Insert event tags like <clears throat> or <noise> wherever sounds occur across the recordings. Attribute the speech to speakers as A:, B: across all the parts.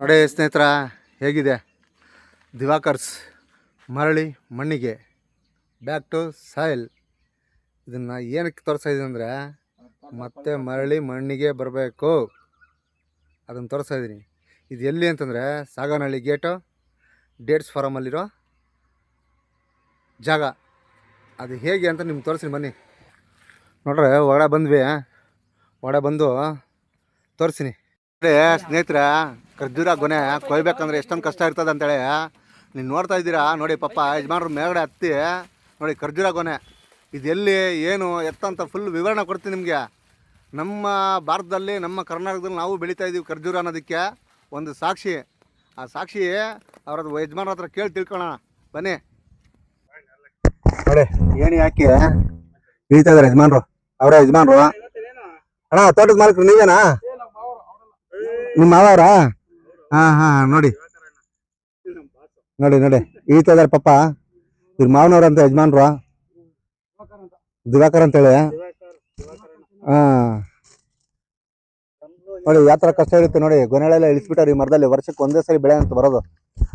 A: ನೋಡಿ ಸ್ನೇಹಿತರ, ಹೇಗಿದೆ? ದಿವಾಕರ್ಸ್ ಮರಳಿ ಮಣ್ಣಿಗೆ ಬ್ಯಾಕ್ ಟು ಸಾಯಿಲ್ ಇದನ್ನು ಏನಕ್ಕೆ ತೋರಿಸ್ತಾ ಇದ್ದೀನಿ ಅಂದರೆ, ಮತ್ತೆ ಮರಳಿ ಮಣ್ಣಿಗೆ ಬರಬೇಕು. ಅದನ್ನು ತೋರಿಸ್ತಾ ಇದ್ದೀನಿ ಇದು ಎಲ್ಲಿ ಅಂತಂದರೆ ಸಾಗನಹಳ್ಳಿ ಗೇಟು ಡೇಟ್ಸ್ ಫಾರಮಲ್ಲಿರೋ ಜಾಗ. ಅದು ಹೇಗೆ ಅಂತ ನಿಮ್ಗೆ ತೋರಿಸ್ತೀನಿ, ಬನ್ನಿ. ನೋಡ್ರೆ ಒಳ ಬಂದ್ವಿ. ಒಳ ಬಂದು ತೋರಿಸ್ತೀನಿ. ಅದೇ ಸ್ನೇಹಿತರ ಖರ್ಜೂರ ಗೊನೆ, ಕೊಯ್ಬೇಕಂದ್ರೆ ಎಷ್ಟೊಂದು ಕಷ್ಟ ಇರ್ತದೆ ಅಂತೇಳಿ. ನೀನು ನೋಡ್ತಾ ಇದ್ದೀರಾ? ನೋಡಿ ಪಾಪ, ಯಜಮಾನ್ರು ಮೇಲ್ಗಡೆ ಹತ್ತಿ, ನೋಡಿ ಖರ್ಜೂರ ಗೊನೆ. ಇದೆಲ್ಲಿ ಏನು ಎತ್ತಂತ ಫುಲ್ ವಿವರಣೆ ಕೊಡ್ತೀನಿ ನಿಮಗೆ. ನಮ್ಮ ಭಾರತದಲ್ಲಿ, ನಮ್ಮ ಕರ್ನಾಟಕದಲ್ಲಿ ನಾವು ಬೆಳೀತಾ ಇದ್ದೀವಿ ಖರ್ಜೂರ ಅನ್ನೋದಕ್ಕೆ ಒಂದು ಸಾಕ್ಷಿ. ಆ ಸಾಕ್ಷಿ ಅವ್ರದ್ದು ಯಜಮಾನ್ರ ಹತ್ರ ಕೇಳಿ ತಿಳ್ಕೊಳ್ಳೋಣ. ಬನ್ನಿ. ನೋಡಿ, ಏಣಿ ಯಾಕೆ ಬೆಳೀತಾ ಇದಾರೆ ಯಜಮಾನ್ರು. ಅವರ ಯಜಮಾನ್ರು. ಅಣ್ಣ, ತೋಟದ ಮಾಲೀಕರು ನೀವೇನಾ? ನಿಮ್ಮ ಮಾವವ್ರಾ ಹಾ ಹಾ, ನೋಡಿ. ನೋಡಿ ನೋಡಿ. ಇಳಿತಾ ಇದಾರೆ ಪಾಪ ಇವ್ರ ಮಾವನವ್ರ ಅಂತ ಯಜಮಾನ್ರು. ದಿವಾಕರ್ ಅಂತೇಳಿ ಹಾ. ನೋಡಿ, ಯಾವ ಕಷ್ಟ ಇರುತ್ತೆ ನೋಡಿ. ಗೊನೆಳೆಲ್ಲ ಇಳಿಸ್ಬಿಟ್ಟಾರೆ ಈ ಮರದಲ್ಲಿ. ವರ್ಷಕ್ಕೆ ಒಂದೇ ಸರಿ ಬೆಳೆ ಅಂತ ಬರೋದು.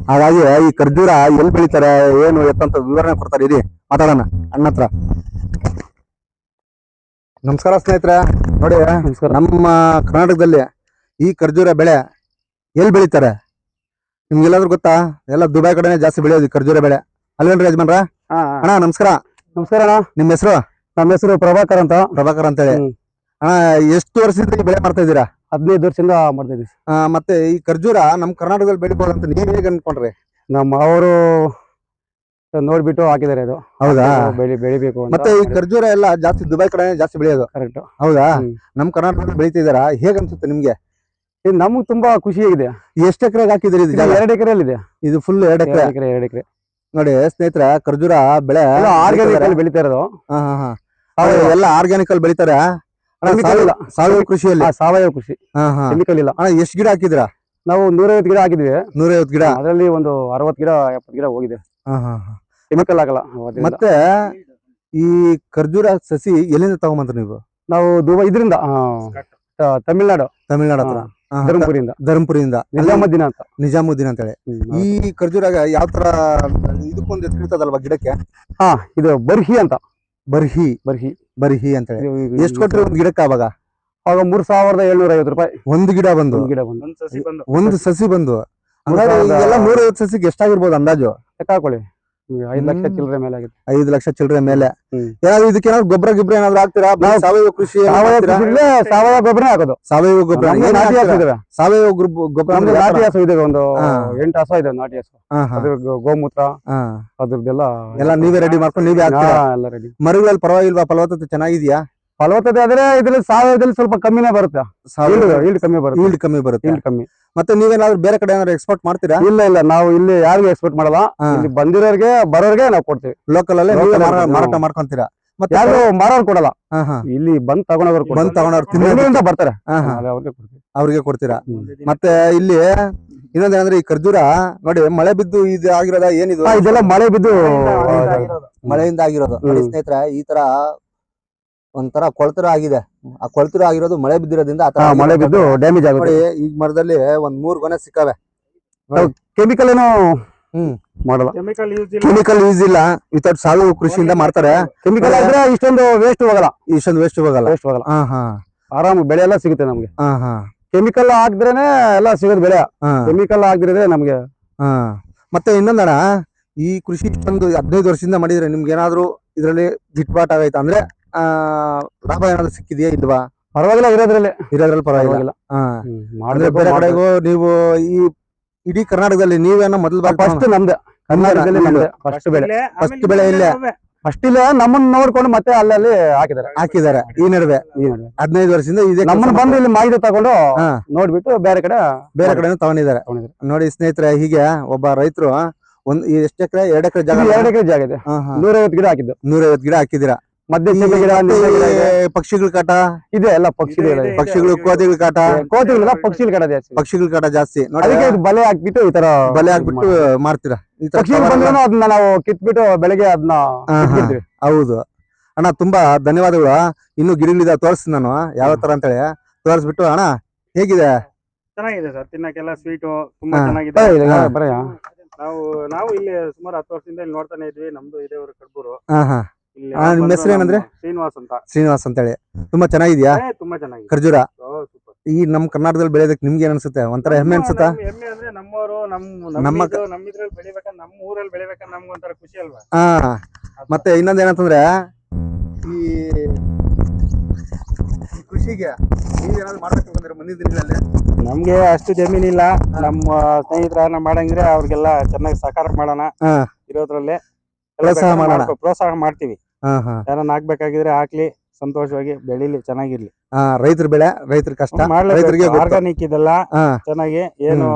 A: ಹಾಗಾಗಿ ಈ ಖರ್ಜೂರ ಎಲ್ಲಿ ಬೆಳಿತಾರೆ, ಏನು ಎತ್ತಂತ ವಿವರಣೆ ಕೊಡ್ತಾರೆ, ಇರಿ, ಮಾತಾಡೋಣ. ಅಣ್ಣ ಹತ್ರ. ನಮಸ್ಕಾರ ಸ್ನೇಹಿತರೆ. ನೋಡಿ, ನಮ್ಮ ಕರ್ನಾಟಕದಲ್ಲಿ ಈ ಖರ್ಜೂರ ಬೆಳೆ ಎಲ್ಲಿ ಬೆಳಿತಾರೆ? ನಿಮ್ಗೆಲ್ಲಾದ್ರೂ ಗೊತ್ತಾ? ಎಲ್ಲ ದುಬೈ ಕಡೆನೆ ಜಾಸ್ತಿ ಬೆಳೆಯೋದು ಈ ಖರ್ಜೂರ ಬೆಳೆ. ಅಲ್ವೇನ್ರಿ ಯಜಮಾನ್ರ? ಅಣ್ಣ ನಮಸ್ಕಾರ.
B: ನಮಸ್ಕಾರ ಅಣ್ಣ.
A: ನಿಮ್ಮ ಹೆಸರು?
B: ನಮ್ಮ ಹೆಸರು ಪ್ರಭಾಕರ್ ಅಂತ.
A: ಪ್ರಭಾಕರ್ ಅಂತ
B: ಹೇಳಿ
A: ಅಣ್ಣ ಎಷ್ಟು ವರ್ಷದಿಂದ ಈ ಬೆಳೆ ಮಾಡ್ತಾ ಇದ್ದೀರಾ?
B: ಹದಿನೈದು ವರ್ಷದಿಂದ ಮಾಡ್ತಾ ಇದೀವಿ
A: ಆ, ಮತ್ತೆ ಈ ಖರ್ಜೂರ ನಮ್ಮ ಕರ್ನಾಟಕದಲ್ಲಿ ಬೆಳಿಬೋದು ಅಂತ ನೀವ್ ಹೇಗೆ ಅನ್ಕೊಂಡ್ರಿ?
B: ನಮ್ಮ ಅವರು ನೋಡ್ಬಿಟ್ಟು ಹಾಕಿದ್ದಾರೆ ಅದು.
A: ಹೌದಾ?
B: ಬೆಳಿ ಬೆಳಿಬೇಕು ಅಂತ.
A: ಮತ್ತೆ ಈ ಖರ್ಜೂರ ಎಲ್ಲ ಜಾಸ್ತಿ ದುಬೈ ಕಡೆ ಜಾಸ್ತಿ ಬೆಳೆಯೋದು.
B: ಕರೆಕ್ಟ್
A: ಹೌದಾ?
B: ಹ್ಮ್.
A: ನಮ್ಮ ಕರ್ನಾಟಕದಲ್ಲಿ ಬೆಳಿತಿದಾರ ಹೇಗ್ ಅನ್ಸುತ್ತೆ ನಿಮ್ಗೆ?
B: ನಮ್ಗೆ ತುಂಬಾ ಖುಷಿ ಆಗಿದೆ.
A: ಎಷ್ಟು ಎಕರೆಗೆ ಹಾಕಿದ್ರಿ ಇದು ಜಾಗ?
B: ಎರಡು ಎಕರೆ ಇದೆ
A: ಇದು ಫುಲ್ ಎರಡು ಎಕರೆ.
B: ಎರಡು ಎಕರೆ ಎರಡು ಎಕರೆ.
A: ನೋಡಿ ಸ್ನೇಹಿತರ ಖರ್ಜೂರ ಬೆಳೆ
B: ಆರ್ಗ್ಯಾನಿಕ್
A: ಬೆಳಿತಿದಾರೆ.
B: ಅಲ್ಲಿ ಬೆಳಿತಾ ಇರೋದು.
A: ಹಾ, ಹಾ, ಎಲ್ಲ ಆರ್ಗ್ಯಾನಿಕ್ ಅಲ್ಲಿ ಬೆಳಿತಾರೆ.
B: Chemical
A: ಸಾವಯವ-
B: ಇಲ್ಲ.
A: ಸಾವಯವ ಕೃಷಿಯಲ್ಲಿ
B: ಆ, ಸಾವಯವ ಕೃಷಿ.
A: ಹಾ, ಹಾ.
B: ಕೆಮಿಕಲ್ ಇಲ್ಲ.
A: ಅಣ್ಣ ಎಷ್ಟು ಗಿಡ ಹಾಕಿದ್ರ
B: ನಾವು ನೂರೈವತ್ತು ಗಿಡ ಹಾಕಿದ್ವಿ
A: ನೂರೈವತ್ತು ಗಿಡ?
B: ಅದರಲ್ಲಿ ಒಂದು ಅರವತ್ತು ಗಿಡ ಎಪ್ಪತ್ತು ಗಿಡ ಹೋಗಿದೆ.
A: ಹಾ, ಹಾ, ಹಾ.
B: ಕೆಮಿಕಲ್ ಆಗಲ್ಲ.
A: ಮತ್ತೆ ಈ ಖರ್ಜೂರ ಸಸಿ ಎಲ್ಲಿಂದ ತಗೊಂಬಂದ್ರಿ ನೀವು?
B: ನಾವು ದುಬೈ ಇದರಿಂದ ತಮಿಳ್ನಾಡು.
A: ತಮಿಳ್ನಾಡು ಹತ್ರ.
B: ಹಾ, ಧರ್ಮಪುರಿಯಿಂದ.
A: ಧರ್ಮಪುರಿಯಿಂದ.
B: ನಿಜಾಮುದ್ದೀನ ಅಂತ.
A: ನಿಜಾಮುದ್ದೀನ್ ಅಂತ
B: ಹೇಳಿ
A: ಈ ಖರ್ಜೂರಾಗ ಯಾವ ತರ ಇದಕ್ಕೊಂದು ಅಲ್ವಾ ಗಿಡಕ್ಕೆ?
B: ಹಾ ಇದು ಬರ್ಹಿ ಅಂತ.
A: ಬರ್ಹಿ.
B: ಬರ್ಹಿ.
A: ಬರ್ಹಿ
B: ಅಂತ ಹೇಳಿ
A: ಎಷ್ಟು ಕೊಟ್ಟರೆ ಒಂದು ಗಿಡಕ್ಕೆ ಅವಾಗ?
B: ಅವಾಗ ಮೂರ್ ಸಾವಿರದ ಏಳ್ನೂರ ಐವತ್ತು ರೂಪಾಯಿ.
A: ಒಂದು ಗಿಡ ಬಂದು.
B: ಒಂದು ಗಿಡ ಬಂದು.
A: ಒಂದು ಸಸಿ ಬಂದು. ಅಂದ್ರೆ
B: ಎಲ್ಲ
A: ಈಗೆಲ್ಲ ನೂರೈವತ್ತು ಸಸಿಗೆ ಎಷ್ಟಾಗಿರ್ಬೋದು ಅಂದಾಜು?
B: ಲೆಕ್ಕ ಹಾಕೊಳ್ಳಿ. ಐದು ಲಕ್ಷ. ಚಿಲ್ಲರೆ ಮೇಲೆ ಆಗಿದೆ.
A: ಐದು ಲಕ್ಷ ಚಿಲ್ಲರೆ ಮೇಲೆ. ಏನಾದ್ರು ಇದಕ್ಕೆ ಏನಾದ್ರು ಗೊಬ್ಬರ ಗಿಬ್ಬರ ಏನಾದ್ರು ಹಾಕ್ತೀರಾ?
B: ನಾವು
A: ಸಾವಯವ ಕೃಷಿ
B: ಸಾವಯವ ಗೊಬ್ಬರ ಹಾಕೋದು.
A: ಸಾವಯವ ಗೊಬ್ಬರ. ಸಾವಯವ ಗೊಬ್ಬರ
B: ನಾಟಿ ಹಸು ಇದೆ ಒಂದು. ಎಂಟು ಹಸು ಇದೆ ನಾಟಿ ಹಸು. ಅದ್ರ ಗೋಮೂತ್ರ. ಅದ್ರದ್ದೆಲ್ಲ
A: ಎಲ್ಲ ನೀವೇ ರೆಡಿ ಮಾಡ್ಕೊಂಡು ನೀವೇ
B: ಎಲ್ಲ ರೆಡಿ
A: ಮರಗಳಲ್ಲಿ ಪರವಾಗಿಲ್ವಾ? ಫಲವತ್ತತೆ ಚೆನ್ನಾಗಿದ್ಯಾ?
B: ಫಲವತ್ತತೆ ಆದ್ರೆ ಇದ್ರಲ್ಲಿ ಸಾವಯವದಲ್ಲಿ ಸ್ವಲ್ಪ ಕಮ್ಮಿನೇ ಬರುತ್ತೆ. ಈಲ್ಡ್ ಕಮ್ಮಿ ಬರುತ್ತೆ.
A: ಈಲ್ಡ್ ಕಮ್ಮಿ ಬರುತ್ತೆ.
B: ಈಲ್ಡ್ ಕಮ್ಮಿ.
A: ಮತ್ತೆ ನೀವೇನಾದ್ರೂ ಬೇರೆ ಕಡೆ ಏನಾದ್ರು ಎಕ್ಸ್ಪೋರ್ಟ್ ಮಾಡ್ತೀರಾ?
B: ಇಲ್ಲ ಇಲ್ಲ. ನಾವು ಇಲ್ಲಿ ಯಾರಿಗೂ ಎಕ್ಸ್ಪೋರ್ಟ್ ಮಾಡಲ್ಲ. ಇಲ್ಲಿ ಬಂದಿರೋರಿಗೆ ಬರೋರಿಗೆ ನಾವು ಕೊಡ್ತೀವಿ.
A: ಲೋಕಲ್ ಅಲ್ಲೇ ಮಾರಾಟ ಮಾಡ್ಕೊಂತೀರಾ? ಮತ್ತೆ
B: ಯಾರು ಮಾರೋರು ಕೊಡಲ್ಲ. ಇಲ್ಲಿ ಬಂದ್ ತಗೊಂಡವ್ರು
A: ಬಂದ್ ತಗೊಂಡವ್ರು
B: ಬರ್ತಾರೆ. ಅವ್ರಿಗೆ
A: ಕೊಡ್ತೀರಾ? ಮತ್ತೆ ಇಲ್ಲಿ ಇನ್ನೊಂದೇನಂದ್ರೆ ಈ ಖರ್ಜೂರ ನೋಡಿ ಮಳೆ ಬಿದ್ದು ಇದು ಆಗಿರೋದ ಏನಿದು?
B: ಇದೆಲ್ಲ ಮಳೆ ಬಿದ್ದು
A: ಮಳೆಯಿಂದ ಆಗಿರೋದು. ಸ್ನೇಹಿತರೆ ಈ ತರ ಒಂಥರ ಕೊಳ್ತರ ಆಗಿದೆ. ಆ ಕೊಳ್ತರ ಆಗಿರೋದು ಮಳೆ ಬಿದ್ದಿರೋದ್ರಿಂದ ಆ ತರ
B: ಹಾ, ಮಳೆ ಬಿದ್ದು ಡ್ಯಾಮೇಜ್
A: ನೋಡಿ
B: ಆಗುತ್ತೆ
A: ಈಗ ಮರದಲ್ಲಿ ಒಂದ್ ಮೂರ್ ಗೊನೆ ಸಿಕ್ಕವೆ.
B: ಕೆಮಿಕಲ್ ಏನು
A: ಹ್ಮ್.
B: ಮಾಡಲ್ಲ.
A: ಕೆಮಿಕಲ್ ಯೂಸ್ ಇಲ್ಲ. ವಿತೌಟ್ ಸಾವಯವ ಕೃಷಿಯಿಂದ ಮಾಡ್ತಾರೆ.
B: ಕೆಮಿಕಲ್ ಆದ್ರೆ ಇಷ್ಟೊಂದು ವೇಸ್ಟ್ ಹೋಗಲ್ಲ.
A: ಇಷ್ಟೊಂದು ವೇಸ್ಟ್ ಹೋಗಲ್ಲ.
B: ವೇಸ್ಟ್ ಹೋಗಲ್ಲ.
A: ಹಾ ಹಾ.
B: ಆರಾಮ್ ಬೆಳೆ ಎಲ್ಲ ಸಿಗುತ್ತೆ ನಮ್ಗೆ.
A: ಹಾ ಹಾ.
B: ಕೆಮಿಕಲ್ ಹಾಕಿದ್ರೇನೆ ಎಲ್ಲ ಸಿಗೋದು ಬೆಳೆ.
A: ಹಾ.
B: ಕೆಮಿಕಲ್ ಹಾಕಿದ್ರೆ ನಮ್ಗೆ
A: ಹಾ. ಮತ್ತೆ ಇನ್ನೊಂದಣ ಈ ಕೃಷಿ ಇಷ್ಟೊಂದು ಹದಿನೈದು ವರ್ಷದಿಂದ ಮಾಡಿದ್ರೆ ನಿಮ್ಗೆ ಏನಾದ್ರು ಇದ್ರಲ್ಲಿ ಗಿಟ್ಪಾಟ್ ಆಗೈತೆ? ಅಂದ್ರೆ ಲಾಭ ಏನಾದ್ರು ಸಿಕ್ಕಿದೆಯಾ ಇಲ್ವಾ?
B: ಪರವಾಗಿಲ್ಲ ಇರೋದ್ರಲ್ಲಿ.
A: ಇರೋದ್ರಲ್ಲಿ ಪರವಾಗಿಲ್ಲ. ಹಾ. ಅಂದ್ರೆ ಬೇರೆ ಕಡೆಗೂ ನೀವು ಈ ಇಡೀ ಕರ್ನಾಟಕದಲ್ಲಿ ನೀವೇನೋ ಮೊದಲು
B: ಫಸ್ಟ್ ನಮ್ದು. ಕರ್ನಾಟಕದಲ್ಲಿ ನಮ್ದು. ಫಸ್ಟ್ ಬೆಳೆ.
A: ಫಸ್ಟ್ ಬೆಳೆ ಇಲ್ಲೇ
B: ಫಸ್ಟ್ ಇಲ್ಲ ನಮ್ಮನ್ನ ನೋಡ್ಕೊಂಡು ಮತ್ತೆ ಅಲ್ಲಲ್ಲಿ ಹಾಕಿದ್ದಾರೆ.
A: ಹಾಕಿದ್ದಾರೆ. ಈ ನಡುವೆ.
B: ಈ ನಡುವೆ.
A: ಹದಿನೈದು ವರ್ಷದಿಂದ ಇದೆ
B: ನಮ್ಮನ್ನ ಬಂದು ಇಲ್ಲಿ ಮಾಹಿತಿ ತಗೊಂಡು. ನೋಡ್ಬಿಟ್ಟು ಬೇರೆ ಕಡೆ
A: ಬೇರೆ ಕಡೆ ತಗೊಂಡಿದ್ದಾರೆ. ನೋಡಿ ಸ್ನೇಹಿತರೆ ಹೀಗೆ ಒಬ್ಬ ರೈತರು ಒಂದ್ ಎಷ್ಟು ಎಕರೆ ಎರಡು ಎಕರೆ ಜಾಗ
B: ಎರಡ್ ಎಕರೆ ಜಾಗ ಇದೆ. ನೂರೈವತ್ತು ಗಿಡ ಹಾಕಿದ್ದು.
A: ನೂರೈವತ್ತು ಗಿಡ ಹಾಕಿದ್ದೀರಾ?
B: ಮಧ್ಯ
A: ಈ
B: ಗಿಡ
A: ಮತ್ತೆ
B: ನಿಂಬೆ ಗಿಡ ಇದೆ.
A: ಪಕ್ಷಿಗಳ ಕಾಟ?
B: ಇದೆ ಎಲ್ಲ ಪಕ್ಷಿ
C: ಇದೆ, ಇದೆ.
A: ಪಕ್ಷಿಗಳು ಕೋತಿಗಳ ಕಾಟ?
B: ಕೋತಿಗಳ ಪಕ್ಷಿಗಳ ಕಾಟ ಜಾಸ್ತಿ.
A: ಪಕ್ಷಿಗಳ ಕಾಟ ಜಾಸ್ತಿ. ನೋಡಿ
B: ಅದಕ್ಕೆ ಇದು ಬಲೆ ಹಾಕ್ಬಿಟ್ಟು ಈ ತರ
A: ಬಲೆ ಹಾಕ್ಬಿಟ್ಟು ಮಾಡ್ತೀರಾ ಈ ತರ
B: ಪಕ್ಷಿಗಳು
A: cover
B: ಬಂದ್ರೆ ಅದನ್ನ ನಾವು ಕಿತ್ಬಿಟ್ಟು ಬೆಳಗ್ಗೆ ಅದನ್ನ
A: ಹಾ, ಹಾ.
B: ಕಿತ್ಬಿಡ್ತೀವಿ
A: ಹೌದು. ಅಣ್ಣ ತುಂಬಾ ಧನ್ಯವಾದಗಳು. ಇನ್ನು ಗಿಡಗಳಿದ ತೋರಿಸ್ ನಾನು ಯಾವ ತರ ಅಂತೇಳಿ. ತೋರಿಸ್ಬಿಟ್ಟು ಅಣ್ಣ ಹೇಗಿದೆ?
C: ಚೆನ್ನಾಗಿದೆ ಸರ್ ತಿನ್ನಕ್ಕೆಲ್ಲ ಸ್ವೀಟು ತುಂಬಾ
A: ಹಾ.
C: ಚೆನ್ನಾಗಿದೆ. ನಾವು ನಾವು ಇಲ್ಲಿ ಸುಮಾರು ಹತ್ತು ವರ್ಷದಿಂದ ಇಲ್ಲಿ ನೋಡ್ತಾನೆ ಇದ್ವಿ ನಮ್ದು ಇದೇ ಊರು ಕಡ್ಬೂರು
A: ಹಾ ಹಾ.
C: ಇಲ್ಲಿ
A: ಹಾ, ನಿಮ್ಮ ಹೆಸ್ರು ಏನಂದ್ರೆ?
C: ಶ್ರೀನಿವಾಸ್ ಅಂತ.
A: ಶ್ರೀನಿವಾಸ್ ಅಂತೇಳಿ. ತುಂಬಾ ಚೆನ್ನಾಗಿದ್ಯಾ?
C: ಏ, ತುಂಬಾ ಚೆನ್ನಾಗಿದೆ.
A: ಖರ್ಜೂರ?
C: ಓ, super.
A: ಈ ನಮ್ಮ ಕರ್ನಾಟಕದಲ್ಲಿ ಬೆಳೆಯೋದಕ್ಕೆ ನಿಮ್ಗೆ ಏನ್ ಅನ್ಸುತ್ತೆ? ಒಂಥರ ಹೆಮ್ಮೆ
C: ನಮ್ಮ-
A: ಅನ್ಸುತ್ತಾ?
C: ನಮ್ಮ ಹೆಮ್ಮೆ ಅಂದ್ರೆ ನಮ್ಮವರು ನಮ್
A: ನಮ್ಮ
C: ನಮ್ಮ ನಮ್ಮಿದ್ರಲ್ಲಿ ಬೆಳಿಬೇಕಂದ್ರೆ ನಮ್ಮ ಊರಲ್ಲಿ ಬೆಳಿಬೇಕಂದ್ರೆ ನಮ್ಗೆ ಒಂಥರ ಖುಷಿ ಅಲ್ವಾ?
A: ಹಾ. ಮತ್ತೆ ಇನ್ನೊಂದ್ ಏನಂತಂದ್ರೆ ಈ ಈ ಕೃಷಿಗೆ ನೀವೇನಾದ್ರು ಮಾಡ್ಬೇಕು ಬಂದ್ರೆ ಮುಂದಿನ ದಿನಗಳಲ್ಲಿ?
C: ನಮ್ಗೆ ಅಷ್ಟು ಜಮೀನಿಲ್ಲ ನಮ್ಮ ಸ್ನೇಹಿತರ ಮಾಡಂಗ್ರೆ ಅವ್ರಿಗೆಲ್ಲ ಚೆನ್ನಾಗಿ ಸಹಕಾರ ಮಾಡೋಣ
A: ಹಾ.
C: ಇರೋದ್ರಲ್ಲಿ. ಎಲ್ಲ
A: ಪ್ರೋತ್ಸಾಹ
C: ಬೇಕಾದ್ರೆ
A: ಮಾಡೋಣ.
C: ಮಾಡ್ಕೊ- ಪ್ರೋತ್ಸಾಹ ಮಾಡ್ತೀವಿ. ಯಾರನ್ನ ಹಾಕ್ಬೇಕಾಗಿದ್ರೆ ಹಾಕ್ಲಿ ಸಂತೋಷವಾಗಿ ಬೆಳಿಲಿ ಚೆನ್ನಾಗಿರ್ಲಿ.
A: ರೈತರ ಬೆಳೆ ರೈತರ ಕಷ್ಟ. ರೈತರಿಗೆ
C: ಆರ್ಗಾನಿಕ್ ಇದೆಲ್ಲ ಚೆನ್ನಾಗಿ ಏನು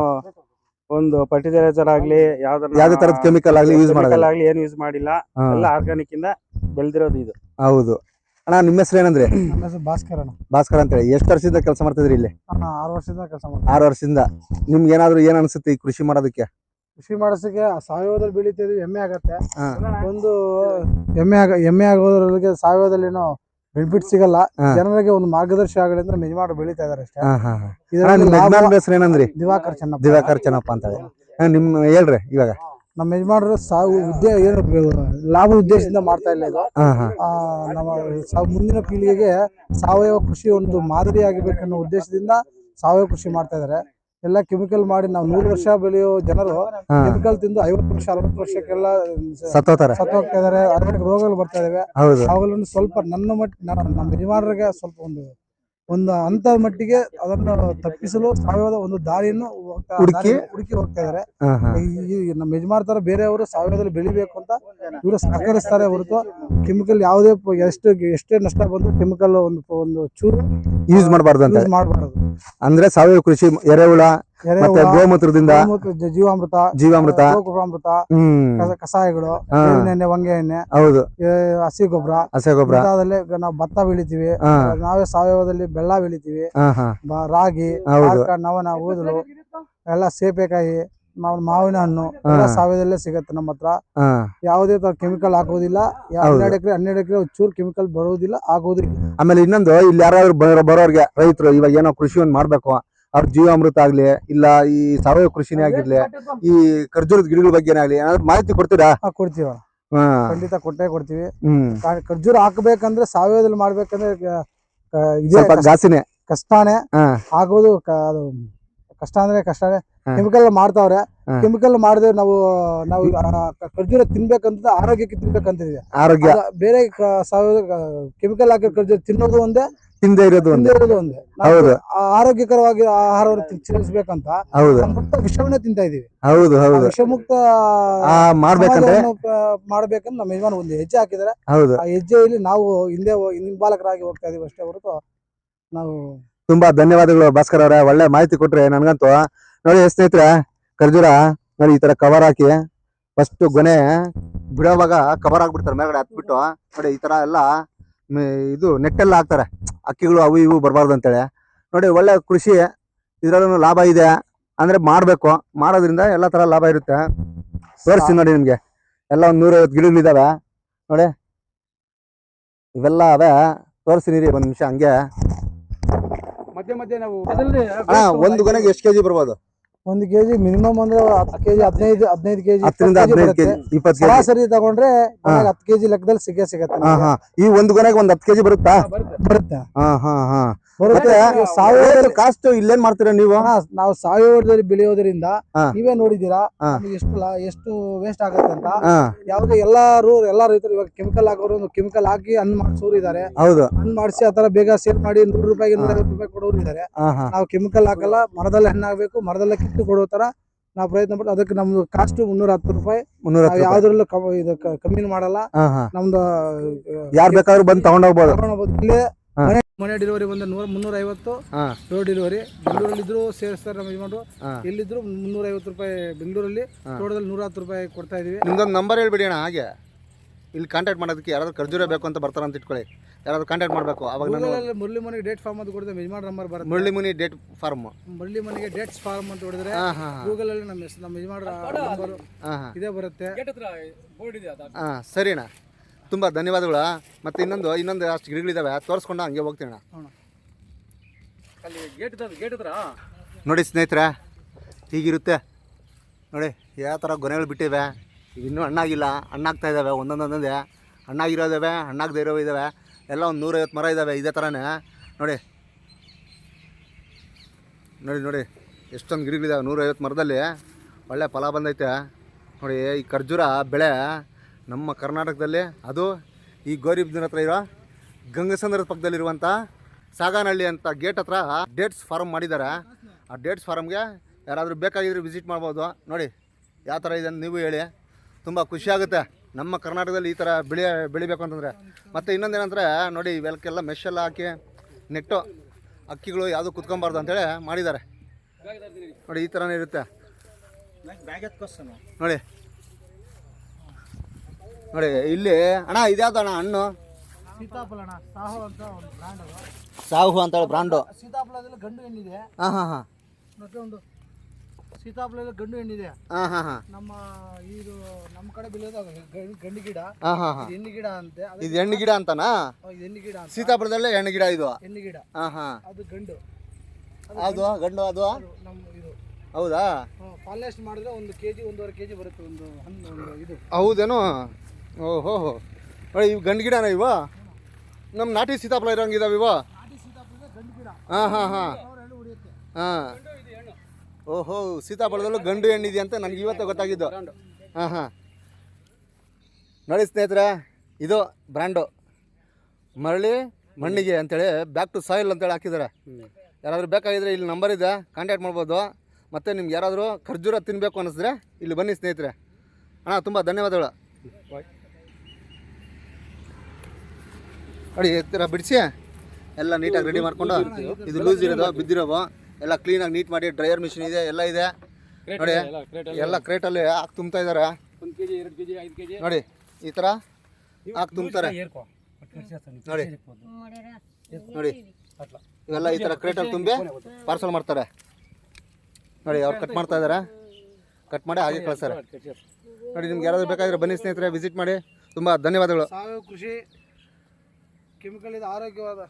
C: ಒಂದು ಫರ್ಟಿಲೈಸರ್ ಆಗ್ಲಿ ಯಾವ್ದಾದ್ರು
A: ಯಾವ್ದೇ ತರದ ಕೆಮಿಕಲ್ ಆಗ್ಲಿ ಯೂಸ್ ಮಾಡಲ್ಲ
C: ಆಗ್ಲಿ ಏನು ಯೂಸ್ ಮಾಡಿಲ್ಲ. ಎಲ್ಲ ಆರ್ಗಾನಿಕ್ ಇಂದ ಬೆಳೆದಿರೋದು ಇದು.
A: ಹೌದು. ಅಣ್ಣ ನಿಮ್ಮ ಹೆಸರು ಏನಂದ್ರೆ? <clears throat>
D: ನಮ್ಮ ಹೆಸರು ಭಾಸ್ಕರ್ ಅಣ್ಣ.
A: ಭಾಸ್ಕರ್ ಅಂತೇಳಿ ಎಷ್ಟು ವರ್ಷದಿಂದ ಕೆಲಸ ಮಾಡ್ತಿದ್ರಿ ಇಲ್ಲಿ?
D: ನಾನು ಆರು ವರ್ಷದಿಂದ ಕೆಲಸ ಮಾಡ್ತೀನಿ
A: ಆರು ವರ್ಷದಿಂದ. ನಿಮ್ಗೆ ಏನಾದ್ರು ಏನ್ ಅನ್ಸುತ್ತೆ ಈ ಕೃಷಿ ಮಾಡೋದಕ್ಕೆ?
D: ಕೃಷಿ ಮಾಡಿಸೋಕೆ ಸಾವಯವದಲ್ಲಿ ಬೆಳಿತಿದ್ವಿ ಹೆಮ್ಮೆ ಆಗತ್ತೆ. ಒಂದು ಹೆಮ್ಮೆ ಆಗ ಹೆಮ್ಮೆ ಆಗೋದ್ರೊಳಗೆ ಸಾವಯವದಲ್ಲಿ ಏನೋ ಬೆನಿಫಿಟ್ ಸಿಗಲ್ಲ. ಜನರಿಗೆ ಒಂದು ಮಾರ್ಗದರ್ಶಿ ಆಗಲಿ ಅಂದ್ರೆ ಮೆಜಮಾಡು ಬೆಳಿತಾ ಇದಾರೆ ಅಷ್ಟೇ. ಇದರಲ್ಲಿ
A: ಹೆಸರು ಏನಂದ್ರಿ?
D: ದಿವಾಕರ್ ಚೆನ್ನಪ್ಪ.
A: ದಿವಾಕರ್ ಚೆನ್ನಪ್ಪ ಅಂತ ನಿಮ್ ಹೇಳ್ರಿ ಇವಾಗ.
D: ನಮ್ಮ ಯಜಮಾನರು ಸಾವು ಉದ್ದೇ ಏನು ಲಾಭ ಉದ್ದೇಶದಿಂದ ಮಾಡ್ತಾ ಇಲ್ಲ ಇದು. ನಮ್ಮ ಮುಂದಿನ ಪೀಳಿಗೆಗೆ ಸಾವಯವ ಕೃಷಿ ಒಂದು ಮಾದರಿ ಆಗಬೇಕನ್ನೋ ಉದ್ದೇಶದಿಂದ ಸಾವಯವ ಕೃಷಿ ಮಾಡ್ತಾ ಇದಾರೆ. ಎಲ್ಲ ಕೆಮಿಕಲ್ ಮಾಡಿ ನಾವು ನೂರು ವರ್ಷ ಬೆಳೆಯೋ ಜನರು
A: ಹಾ.
D: ಕೆಮಿಕಲ್ ತಿಂದು ಐವತ್ತು ವರ್ಷ ಅರವತ್ತು ವರ್ಷಕ್ಕೆಲ್ಲ
A: ಸತ್ತೋತಾರೆ
D: ಸತ್ತು ಹೋಗ್ತಾ ಇದಾರೆ ಅನೇಕ ರೋಗಗಳು ಬರ್ತಾ ಇದಾವೆ.
A: ಹೌದು.
D: ಅವುಗಳನ್ನು ಸ್ವಲ್ಪ ನನ್ನ ಮಟ್ಟ ನಮ್ಮ ಯಜಮಾನರಿಗೆ ಸ್ವಲ್ಪ ಒಂದು ಒಂದು ಅಂತ ಮಟ್ಟಿಗೆ ಅದನ್ನ ತಪ್ಪಿಸಲು ಸಾವಯವದ ಒಂದು ದಾರಿಯನ್ನು ಹೋಗ್ತಾ-
A: ಹುಡುಕಿ?
D: ಹುಡುಕಿ ಹೋಗ್ತಾ ಇದಾರೆ.
A: ಹಾ ಹಾ.
D: ಈ ಈ ನಮ್ಮ ಯಜಮಾನ ತರ ಬೇರೆಯವರು ಸಾವಯವದಲ್ಲಿ ಬೆಳಿಬೇಕು ಅಂತ ಇವರು ಸಹಕರಿಸ್ತಾರೆ ಹೊರತು ಕೆಮಿಕಲ್ ಯಾವುದೇ ಪ- ಎಷ್ಟು ಎಷ್ಟೇ ನಷ್ಟ ಬಂದು ಕೆಮಿಕಲ್ ಒಂದು ಒಂದು ಚೂರು
A: ಯೂಸ್ ಮಾಡಬಾರ್ದು ಅಂತ.
D: ಯೂಸ್ ಮಾಡಬಾರದು.
A: ಅಂದ್ರೆ ಸಾವಯವ ಕೃಷಿ ಎರೆಹುಳ ಮತ್ತೆ ಗೋಮೂತ್ರದಿಂದ
D: ಜೀವಾಮೃತ
A: ಜೀವಾಮೃತ.
D: ಗೋಮೃತ ಕಷಾಯಗಳು ಎಣ್ಣೆ ಹೊಂಗೆ ಎಣ್ಣೆ
A: ಹೌದು.
D: ಹಸಿ ಗೊಬ್ಬರ.
A: ಹಸಿ ಗೊಬ್ಬರ.
D: ನಾವು ಭತ್ತ ಬೆಳಿತೀವಿ. ನಾವೇ ಸಾವಯವದಲ್ಲಿ ಬೆಲ್ಲ ಬೆಳಿತೀವಿ. ರಾಗಿ
A: ಹೌದು.
D: ನವನ ಊದಲು ಎಲ್ಲ ಸೇಪೆಕಾಯಿ ಮಾವಿನ ಹಣ್ಣು ಎಲ್ಲ. ಸಾವಯವದಲ್ಲೇ ಸಿಗತ್ತೆ ನಮ್ಮ ಹತ್ರ. ಯಾವುದೇ ತರ ಕೆಮಿಕಲ್ ಹಾಕೋದಿಲ್ಲ. ಹನ್ನೆರಡು ಎಕರೆ ಹನ್ನೆರಡು ಎಕರೆ ಚೂರು ಕೆಮಿಕಲ್ ಬರೋದಿಲ್ಲ ಆಗೋದಿಲ್ಲ.
A: ಆಮೇಲೆ ಇನ್ನೊಂದು ಇಲ್ಲಿ ಯಾರಾದ್ರೂ ಬರೋ ಬರೋರ್ಗೆ ರೈತರು ಇವಾಗ ಏನೋ ಕೃಷಿ ಒಂದ್ ಮಾಡ್ಬೇಕು. ಅವ್ರ ಜೀವಾಮೃತ ಆಗ್ಲಿ ಇಲ್ಲ ಈ ಸಾವಯವ ಕೃಷಿನೇ ಆಗಿರ್ಲಿ ಈ ಖರ್ಜೂರದ ಗಿಡಗಳ ಬಗ್ಗೆ ಆಗ್ಲಿ ಏನಾದ್ರು ಮಾಹಿತಿ ಕೊಡ್ತೀರಾ?
D: ಕೊಡ್ತೀವ ಖಂಡಿತ ಕೊಟ್ಟೆ ಕೊಡ್ತೀವಿ. ಖರ್ಜೂರ್ ಹಾಕ್ಬೇಕಂದ್ರೆ ಸಾವಯವದಲ್ಲಿ ಮಾಡ್ಬೇಕಂದ್ರೆ
A: ಜಾಸ್ತಿನೇ
D: ಕಷ್ಟಾನೇ. ಆಗೋದು ಅದು ಕಷ್ಟ ಅಂದ್ರೆ ಕಷ್ಟನೇ ಕೆಮಿಕಲ್ ಮಾಡ್ತಾವ್ರೆ. ಕೆಮಿಕಲ್ ಮಾಡಿದ್ರೆ ನಾವು ನಾವು ಖರ್ಜೂರ ತಿನ್ಬೇಕಂತ ಆರೋಗ್ಯಕ್ಕೆ ತಿನ್ಬೇಕಂತಿದ್ವಿ
A: ಆರೋಗ್ಯ.
D: ಬೇರೆ ಸಾವಯವ ಕೆಮಿಕಲ್ ಹಾಕಿ ಖರ್ಜೂರ ತಿನ್ನೋದು ಒಂದೇ
A: ತಿಂದೇ ಇರೋದು ಒಂದೇ.
D: ಇರೋದು ಒಂದೇ.
A: ಹೌದು.
D: ಆರೋಗ್ಯಕರವಾಗಿ ಆಹಾರವನ್ನು ಸೇವಿಸ್ಬೇಕಂತ
A: ಹೌದು.
D: ವಿಷವನ್ನೇ ತಿಂತಾ ಇದೀವಿ
A: ಹೌದು ಹೌದು.
D: ವಿಷಮುಕ್ತ
A: ಮಾಡ್ಬೇಕಂದ್ರೆ?
D: ಮಾಡ್ಬೇಕಂತ ನಮ್ಮ ಯಜಮಾನ ಒಂದು ಹೆಜ್ಜೆ ಹಾಕಿದ್ದಾರೆ.
A: ಹೌದು.
D: ಆ ಹೆಜ್ಜೆಯಲ್ಲಿ ನಾವು ಹಿಂದೆ ಹಿಂಬಾಲಕರಾಗಿ ಹೋಗ್ತಾ ಇದೀವಿ ಅಷ್ಟೇ ಹೊರತು ನಾವು
A: ತುಂಬಾ ಧನ್ಯವಾದಗಳು ಭಾಸ್ಕರ್ ಅವರೇ. ಒಳ್ಳೆ ಮಾಹಿತಿ ಕೊಟ್ರೆ ನನ್ಗಂತೂ. ನೋಡಿ ಸ್ನೇಹಿತರೆ, ಖರ್ಜೂರ, ನೋಡಿ ಈ ತರ ಕವರ್ ಹಾಕಿ. ಫಸ್ಟ್ ಗೊನೆ ಬಿಡೋವಾಗ ಕವರ್ ಹಾಕ್ಬಿಡ್ತಾರೆ ಮೇಲ್ಗಡೆ ಹತ್ಬಿಟ್ಟು. ನೋಡಿ ಈ ತರ ಎಲ್ಲ ಇದು ನೆಟ್ಟೆಲ್ಲ ಹಾಕ್ತಾರೆ. ಅಕ್ಕಿಗಳು ಅವು ಇವು ಬರಬಾರ್ದು ಅಂತೇಳಿ. ನೋಡಿ ಒಳ್ಳೆ ಕೃಷಿ, ಇದ್ರಲ್ಲೂ ಲಾಭ ಇದೆ. ಅಂದ್ರೆ ಮಾಡ್ಬೇಕು. ಮಾಡೋದ್ರಿಂದ ಎಲ್ಲ ತರ ಲಾಭ ಇರುತ್ತೆ. ತೋರಿಸ್ತೀನಿ ನೋಡಿ ನಿಮ್ಗೆ. ಎಲ್ಲ ಒಂದ್ ನೂರೈವತ್ತು ಗಿಡಗಳಿದಾವೆ ನೋಡಿ, ಇವೆಲ್ಲ ಅವೇ. ತೋರಿಸ್ತೀನಿ ರೀ ಒಂದ್ ನಿಮಿಷ ಹಂಗೆ.
C: ಮಧ್ಯೆ ಮಧ್ಯೆ ನಾವು
A: ಹಾ ಒಂದು ಗೊನೆಗೆ ಎಷ್ಟು ಕೆಜಿ ಬರ್ಬೋದು?
D: ಒಂದು ಕೆಜಿ ಮಿನಿಮಮ್ ಅಂದ್ರೆ ಹತ್ತು ಕೆಜಿ ಹದಿನೈದು ಹದಿನೈದು ಕೆಜಿ
A: ಹತ್ತರಿಂದ ಹದಿನೈದು ಕೆಜಿ ಇಪ್ಪತ್ತು ಕೆಜಿ.
D: ಸರಾಸರಿ ತಗೊಂಡ್ರೆ. ಮನೆಗೆ ಹತ್ತು ಕೆಜಿ ಲೆಕ್ಕದಲ್ಲಿ ಸಿಗೇ ಸಿಗತ್ತೆ
A: ಹಾ ಹಾ. ಈ ಒಂದು ಗೊನೆಗೆ ಒಂದು ಹತ್ತು ಕೆಜಿ ಬರುತ್ತಾ?
D: ಬರುತ್ತೆ.
A: ಹಾ ಹಾ ಹಾ.
D: ಬರುತ್ತೆ
A: ಕಾಸ್ಟ್ ಇಲ್ಲೇನ್ ಮಾಡ್ತೀರಾ ನೀವು?
D: ನಾವು ಸಾವಯವದಲ್ಲಿ ಬೆಳೆಯೋದ್ರಿಂದ. ನೀವೇ ನೋಡಿದೀರಾ ನಮ್ಗೆ ಎಷ್ಟು ಲಾ- ಎಷ್ಟು ವೇಸ್ಟ್ ಆಗುತ್ತೆ ಅಂತ.
A: ಹಾ.
D: ಯಾವುದೇ ಎಲ್ಲಾರು ಎಲ್ಲಾ ರೈತರು ಇವಾಗ ಕೆಮಿಕಲ್ ಹಾಕೋರು ಕೆಮಿಕಲ್ ಹಾಕಿ ಹಣ್ಣು ಮಾಡಿಸೋರು ಇದಾರೆ
A: ಹೌದು.
D: ಹಣ್ಣು ಮಾಡಿಸಿ ಆತರ ಬೇಗ ಸೇಲ್ ಮಾಡಿ ನೂರು ರೂಪಾಯಿಗೆ ನೂರ ಐವತ್ತು ರೂಪಾಯಿ ಕೊಡೋರು ಇದಾರೆ
A: ಹಾ ಹಾ.
D: ನಾವು ಕೆಮಿಕಲ್ ಹಾಕಲ್ಲ ಮರದಲ್ಲಿ ಹಣ್ಣಾಗಬೇಕು ಮರದಲ್ಲೇ ಕಿತ್ತು ಕೊಡೋ ತರ ನಾವು ಪ್ರಯತ್ನ ಪಟ್ಟು ಅದಕ್ಕೆ ನಮ್ದು ಕಾಸ್ಟ್ ಮುನ್ನೂರ ಹತ್ತು ರೂಪಾಯಿ.
A: ಮುನ್ನೂರ
D: ನಾವು. ಯಾವ್ದ್ರಲ್ಲೂ ಕಮ್- ಇದು ಕ- ಕಮ್ಮಿ ಮಾಡಲ್ಲ.
A: ಹಾ ಹಾ.
D: ನಮ್ದು
A: ಯಾರ್ ಬೇಕಾದ್ರೂ ಬಂದು ತಗೊಂಡೋಗ್ಬೋದು.
D: ತಗೊಂಡೋಗ್ಬೋದು. ಇಲ್ಲೇ ಮನೆ ಡೆಲಿವರಿ ಬಂದ್ರೆ ನೂರ ಮುನ್ನೂರ ಐವತ್ತು ಡೋರ್ ಡೆಲಿವರಿ ಬೆಂಗಳೂರಲ್ಲಿದ್ರು ಸೇರಿಸ್ತಾರೆ ನಮ್ಮ ಯಜಮಾನ್ರು.
A: ಇಲ್ಲಿದ್ರು
D: ಎಲ್ಲಿದ್ರು ಮುನ್ನೂರ ಐವತ್ತು ರೂಪಾಯಿ ಬೆಂಗಳೂರಲ್ಲಿ. ತೋಟದಲ್ಲಿ ನೂರ ಹತ್ತು ರೂಪಾಯಿ ಕೊಡ್ತಾ ಇದೀವಿ.
A: ನಿಮ್ದೊಂದು ನಂಬರ್ ಹೇಳ್ಬಿಡಿ ಅಣ್ಣ ಹಾಗೆ. ಇಲ್ಲಿ ಕಾಂಟ್ಯಾಕ್ಟ್ ಮಾಡೋದಕ್ಕೆ ಯಾರಾದ್ರೂ ಖರ್ಜೂರ ಬೇಕು ಅಂತ ಬರ್ತಾರ ಅಂತ ಇಟ್ಕೊಳ್ಳಿ. ಯಾರಾದ್ರೂ ಕಾಂಟ್ಯಾಕ್ಟ್ ಮಾಡಬೇಕು ಅವಾಗ ನಾನು
D: ಮುರಳಿ ಮನೆಗೆ ಡೇಟ್ ಫಾರ್ಮ್ ಅಂತ ಕೊಡಿದ್ರೆ ಯಜಮಾನ್ ನಂಬರ್ ಬರುತ್ತೆ.
A: ಮುರಳಿ ಮುನಿ ಡೇಟ್ ಫಾರ್ಮ್
D: ಮುರಳಿ ಮನೆಗೆ ಡೇಟ್ಸ್ ಫಾರ್ಮ್ ಅಂತ ಹೊಡೆದ್ರೆ ಗೂಗಲ್ ಅಲ್ಲಿ ನಮ್ಮ ಹೆಸರು ನಮ್ಮ ನಂಬರ್
A: ಹಾ
D: ಇದೇ ಬರುತ್ತೆ.
A: ಹಾ ಸರಿ ಅಣ್ಣ. ತುಂಬ ಧನ್ಯವಾದಗಳು. ಮತ್ತೆ ಇನ್ನೊಂದು ಇನ್ನೊಂದು ಅಷ್ಟು ಗಿಡಗಳಿದಾವೆ ತೋರಿಸ್ಕೊಂಡು ಹಂಗೆ ಹೋಗ್ತೀನಿ ಅಣ್ಣ.
C: ಅಲ್ಲಿ ಗೇಟ್ ಗೇಟ್ ಹತ್ರ?
A: ನೋಡಿ ಸ್ನೇಹಿತರೆ ಹೀಗಿರುತ್ತೆ. ನೋಡಿ ಯಾವ ಥರ ಗೊನೆಗಳು ಬಿಟ್ಟಿವೆ. ಇನ್ನೂ ಹಣ್ಣಾಗಿಲ್ಲ ಹಣ್ಣಾಗ್ತಾ ಇದ್ದಾವೆ ಒಂದೊಂದೊಂದೊಂದೇ ಹಣ್ಣಾಗಿರೋದಾವೆ ಹಣ್ಣಾಗದೇ ಇರೋ ಇದ್ದಾವೆ ಎಲ್ಲ ಒಂದು ನೂರೈವತ್ತು ಮರ ಇದ್ದಾವೆ ಇದೇ ಥರನೇ ನೋಡಿ. ನೋಡಿ ನೋಡಿ ಎಷ್ಟೊಂದು ಗಿಡಗಳಿದಾವೆ ನೂರೈವತ್ತು ಮರದಲ್ಲಿ. ಒಳ್ಳೆ ಫಲ ಬಂದೈತೆ. ನೋಡಿ ಈ ಖರ್ಜೂರ ಬೆಳೆ ನಮ್ಮ ಕರ್ನಾಟಕದಲ್ಲಿ ಅದು ಈ ಗೋರಿಬ್ದಿನ ಹತ್ರ ಇರೋ ಗಂಗಸಂದ್ರದ ಪಕ್ಕದಲ್ಲಿರುವಂಥ ಸಾಗಾನಹಳ್ಳಿ ಅಂತ ಗೇಟ್ ಹತ್ರ ಡೇಟ್ಸ್ ಫಾರ್ಮ್ ಮಾಡಿದ್ದಾರೆ. ಆ ಡೇಟ್ಸ್ ಫಾರಮ್ಗೆ ಯಾರಾದರೂ ಬೇಕಾಗಿದ್ರೆ ವಿಸಿಟ್ ಮಾಡ್ಬೋದು. ನೋಡಿ ಯಾವ ಥರ ಇದೆ ಅಂತ ನೀವು ಹೇಳಿ. ತುಂಬ ಖುಷಿಯಾಗುತ್ತೆ ನಮ್ಮ ಕರ್ನಾಟಕದಲ್ಲಿ ಈ ಥರ ಬೆಳೆ ಬೆಳಿಬೇಕು ಅಂತಂದರೆ. ಮತ್ತು ಇನ್ನೊಂದೇನಂದರೆ ನೋಡಿ ಇವೆಲ್ಲಕ್ಕೆಲ್ಲ ಎಲ್ಲ ಹಾಕಿ ನೆಟ್ಟು ಅಕ್ಕಿಗಳು ಯಾವುದು ಕುತ್ಕೊಬಾರ್ದು ಅಂತೇಳಿ ಮಾಡಿದ್ದಾರೆ. ನೋಡಿ ಈ ಥರನೇ ಇರುತ್ತೆ. ನೋಡಿ ನೋಡಿ ಇಲ್ಲಿ ಅಣ್ಣ ಇದ್ಯಾವ್ದು ಅಣ್ಣ ಹಣ್ಣು?
D: ಸೀತಾಫಲ ಅಣ್ಣ ಸಾಹು ಅಂತ ಒಂದು ಬ್ರ್ಯಾಂಡ್ ಅದು.
A: ಸಾಹು ಅಂತೇಳಿ ಬ್ರಾಂಡು
D: ಸೀತಾಫಲದಲ್ಲಿ ಗಂಡು ಹೆಣ್ಣಿದೆ.
A: ಹಾಂ ಹಾಂ ಹಾಂ.
D: ಮತ್ತೆ ಒಂದು ಸೀತಾಫಲದಲ್ಲಿ ಗಂಡು ಹೆಣ್ಣಿದೆ.
A: ಹಾಂ ಹಾಂ ಹಾಂ.
D: ನಮ್ಮ ಇದು ನಮ್ಮ ಕಡೆ ಬೆಳೆಯೋದು ಅದು ಗಂಡು- ಗಂಡು ಗಿಡ.
A: ಹಾಂ ಹಾಂ ಹಾಂ.
D: ಇದು ಹೆಣ್ಣು ಗಿಡ ಅಂತೆ. ಅದು
A: ಇದು ಹೆಣ್ಣು ಗಿಡ ಅಂತನಾ?
D: ಇದು ಹೆಣ್ಣು ಗಿಡ ಅಂತ.
A: ಸೀತಾಪುರದಲ್ಲೇ ಹೆಣ್ಣು ಗಿಡ ಇದು.
D: ಹೆಣ್ಣು ಗಿಡ.
A: ಹಾಂ ಹಾಂ.
D: ಅದು ಗಂಡು.
A: ಅದು ಗಂಡು. ಅದು?
D: ಅದು ನಮ್ಮ ಇದು.
A: ಹೌದಾ?
D: ಪಾಲಿಶ್ ಮಾಡಿದ್ರೆ ಒಂದು ಕೆಜಿ ಒಂದೂವರೆ ಕೆಜಿ ಬರುತ್ತೆ ಒಂದು ಹಣ್ಣು ಒಂದು ಇದು.
A: ಹೌದೇನು? ಓಹೋ. ಇವ್ ಇವು ಗಂಡು ಗಿಡನ ಇವ? ನಮ್ಮ ನಾಟಿ ಸೀತಾಫಲ ಇರೋಂಗಿದಾವೆ ಇವು?
D: ಇವ
A: ಹಾಂ ಹಾಂ ಹಾಂ. ಹಾಂ. ಓಹೋ ಸೀತಾಫಲದಲ್ಲೂ ಗಂಡು ಹೆಣ್ಣು ಇದೆ ಅಂತ ನನಗೆ ಇವತ್ತು ಗೊತ್ತಾಗಿದ್ದು. ಹಾಂ ಹಾಂ. ನೋಡಿ ಸ್ನೇಹಿತರೆ ಇದು ಬ್ರ್ಯಾಂಡು. ಮರಳಿ ಮಣ್ಣಿಗೆ ಅಂತೇಳಿ ಬ್ಯಾಕ್ ಟು ಸಾಯಿಲ್ ಅಂತೇಳಿ ಹಾಕಿದ್ದಾರೆ. ಯಾರಾದರೂ ಬೇಕಾಗಿದ್ರೆ ಇಲ್ಲಿ ನಂಬರ್ ಇದೆ ಕಾಂಟ್ಯಾಕ್ಟ್ ಮಾಡ್ಬೋದು. ಮತ್ತು ನಿಮ್ಗೆ ಯಾರಾದರೂ ಖರ್ಜೂರ ತಿನ್ನಬೇಕು ಅನ್ನಿಸಿದ್ರೆ ಇಲ್ಲಿ ಬನ್ನಿ ಸ್ನೇಹಿತರೆ. ಅಣ್ಣ ತುಂಬ ಧನ್ಯವಾದಗಳು. ನೋಡಿ ಎತ್ತಿರ ಬಿಡಿಸಿ ಎಲ್ಲ ನೀಟಾಗಿ ರೆಡಿ ಮಾಡಿಕೊಂಡು ಇದು ಲೂಸ್ ಇರೋದು ಬಿದ್ದಿರೋವು ಎಲ್ಲ ಕ್ಲೀನಾಗಿ ನೀಟ್ ಮಾಡಿ ಡ್ರೈಯರ್ ಮಿಷಿನ್ ಇದೆ ಎಲ್ಲ ಇದೆ. ನೋಡಿ ಎಲ್ಲ ಕ್ರೇಟಲ್ಲಿ ಹಾಕಿ ತುಂಬ್ತಾ ಇದ್ದಾರೆ. ನೋಡಿ ಈ ಥರ ಹಾಕಿ ತುಂಬ್ತಾರೆ. ನೋಡಿ. ನೋಡಿ. ಇವೆಲ್ಲ ಈ ಥರ ಕ್ರೇಟಲ್ಲಿ ತುಂಬಿ ಪಾರ್ಸಲ್ ಮಾಡ್ತಾರೆ. ನೋಡಿ ಅವ್ರು ಕಟ್ ಮಾಡ್ತಾ ಇದ್ದಾರೆ. ಕಟ್ ಮಾಡಿ ಹಾಗೆ ಕಳಿಸ್ತಾರೆ. ನೋಡಿ ನಿಮ್ಗೆ ಯಾರಾದರೂ ಬೇಕಾದ್ರೆ ಬನ್ನಿ ಸ್ನೇಹಿತರೆ ವಿಸಿಟ್ ಮಾಡಿ. ತುಂಬ ಧನ್ಯವಾದಗಳು.
D: ಕೃಷಿ ಕೆಮಿಕಲ್ ಇದು ಆರೋಗ್ಯವಾದ